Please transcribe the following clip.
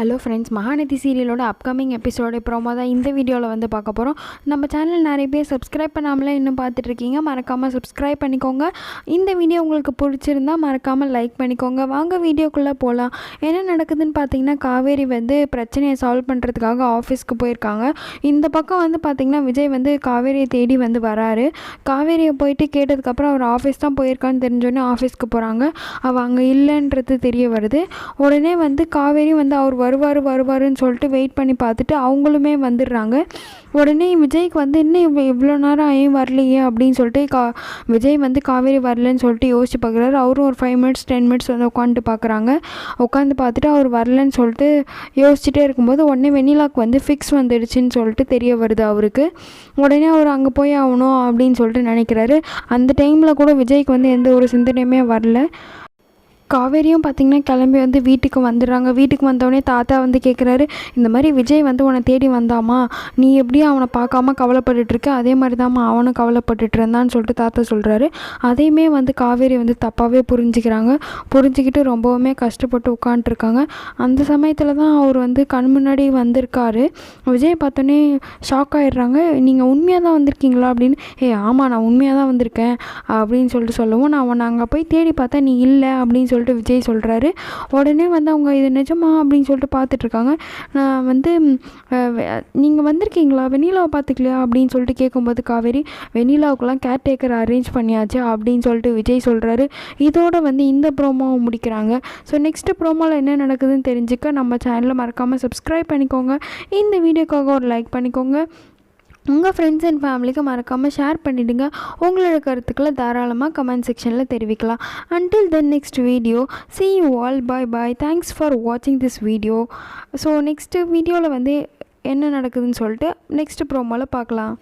Hello friends Mahanadi சீரியலோட upcoming எபிசோட promo தான் இந்த வீடியோவில் வந்து பார்க்க போகிறோம் நம்ம சேனல் நிறைய பேர் சப்ஸ்கிரைப் பண்ணாமலே இன்னும் பார்த்துட்ருக்கீங்க. மறக்காமல் சப்ஸ்கிரைப் பண்ணிக்கோங்க. இந்த வீடியோ உங்களுக்கு பிடிச்சிருந்தா மறக்காமல் லைக் பண்ணிக்கோங்க. வாங்க வீடியோக்குள்ளே போகலாம் என்ன நடக்குதுன்னு பார்த்தீங்கன்னா காவேரி வந்து பிரச்சனையை சால்வ் பண்ணுறதுக்காக ஆஃபீஸ்க்கு போயிருக்காங்க. இந்த பக்கம் வந்து பார்த்திங்கன்னா விஜய் வந்து காவேரியை தேடி வந்து வராரு. காவேரியை போயிட்டு கேட்டதுக்கப்புறம் அவர் ஆஃபீஸ் தான் போயிருக்கான்னு தெரிஞ்சோடனே ஆஃபீஸ்க்கு போகிறாங்க அவள் அங்கே இல்லைன்றது தெரிய வருது. உடனே வந்து காவேரி வந்து அவர் வருவார் வருவாருன்னு சொல்லிட்டு வெயிட் பண்ணி பார்த்துட்டு அவங்களுமே வந்துடுறாங்க. உடனே விஜய்க்கு வந்து இன்னும் இவ்வளோ இவ்வளோ நேரம் ஏன் வரலையே? அப்படின்னு சொல்லிட்டு கா விஜய் வந்து காவேரி வரலன்னு சொல்லிட்டு யோசிச்சு பார்க்குறாரு. அவரும் ஒரு ஃபைவ் மினிட்ஸ் டென் மினிட்ஸ் வந்து உட்காந்துட்டு பார்க்குறாங்க. உட்காந்து பார்த்துட்டு அவர் வரலன்னு சொல்லிட்டு யோசிச்சுட்டே இருக்கும்போது உடனே வெண்ணிலாக்கு வந்து ஃபிக்ஸ் வந்துடுச்சுன்னு சொல்லிட்டு தெரிய வருது அவருக்கு. உடனே அவர் அங்கே போய் ஆகணும் அப்படின்னு சொல்லிட்டு நினைக்கிறாரு. அந்த டைமில் கூட விஜய்க்கு வந்து எந்த ஒரு சிந்தனையுமே வரல. காவேரியும் பார்த்திங்கன்னா கிளம்பி வந்து வீட்டுக்கு வந்துடுறாங்க. வீட்டுக்கு வந்தோடனே தாத்தா வந்து கேட்குறாரு இந்த மாதிரி விஜய் வந்து உன்னை தேடி வந்தாமா? நீ எப்படியும் அவனை பார்க்காம கவலைப்பட்டுட்ருக்க அதே மாதிரி தாம்மா அவனும் கவலைப்பட்டுட்டு இருந்தான்னு சொல்லிட்டு தாத்தா சொல்கிறாரு அதையுமே வந்து காவேரி வந்து தப்பாகவே புரிஞ்சுக்கிறாங்க. புரிஞ்சுக்கிட்டு ரொம்பவுமே கஷ்டப்பட்டு உட்காண்ட்ருக்காங்க அந்த சமயத்தில் தான் அவர் வந்து கண் முன்னாடி வந்திருக்காரு. விஜய் பார்த்தோன்னே ஷாக் ஆயிடுறாங்க. நீங்கள் உண்மையாக தான் வந்திருக்கீங்களா? அப்படின்னு ஏ ஆமாம் நான் உண்மையாக தான் வந்திருக்கேன். அப்படின்னு சொல்லிட்டு சொல்லவும் நான் உன்னை அங்கே போய் தேடி பார்த்தா நீ இல்லை அப்படின்னு சொல்லி சொல்லிட்டு விஜய் சொல்கிறாரு உடனே வந்து அவங்க இது நிஜமா அப்படின்னு சொல்லிட்டு பார்த்துட்ருக்காங்க. நான் வந்து நீங்கள் வந்திருக்கீங்களா? வெண்ணிலாவை பார்த்துக்கலையா? அப்படின்னு சொல்லிட்டு கேட்கும்போது காவேரி வெண்ணிலாவுக்குலாம் கேர் டேக்கர் அரேஞ்ச் பண்ணியாச்சு அப்படின்னு சொல்லிட்டு விஜய் சொல்கிறாரு இதோட வந்து இந்த ப்ரோமோவை முடிக்கிறாங்க. ஸோ நெக்ஸ்ட்டு ப்ரோமோவில் என்ன நடக்குதுன்னு தெரிஞ்சுக்க நம்ம சேனலை மறக்காமல் சப்ஸ்கிரைப் பண்ணிக்கோங்க. இந்த வீடியோக்காக ஒரு லைக் பண்ணிக்கோங்க. உங்கள் ஃப்ரெண்ட்ஸ் அண்ட் ஃபேமிலிக்கு மறக்காமல் ஷேர் பண்ணிவிடுங்க உங்களோட கருத்துக்களை தாராளமாக கமெண்ட் செக்ஷனில் தெரிவிக்கலாம். Until then next video see you all bye bye thanks for வாட்சிங் திஸ் வீடியோ ஸோ நெக்ஸ்ட்டு வீடியோவில் வந்து என்ன நடக்குதுன்னு சொல்லிட்டு நெக்ஸ்ட் ப்ரோமோவில் பார்க்கலாம்.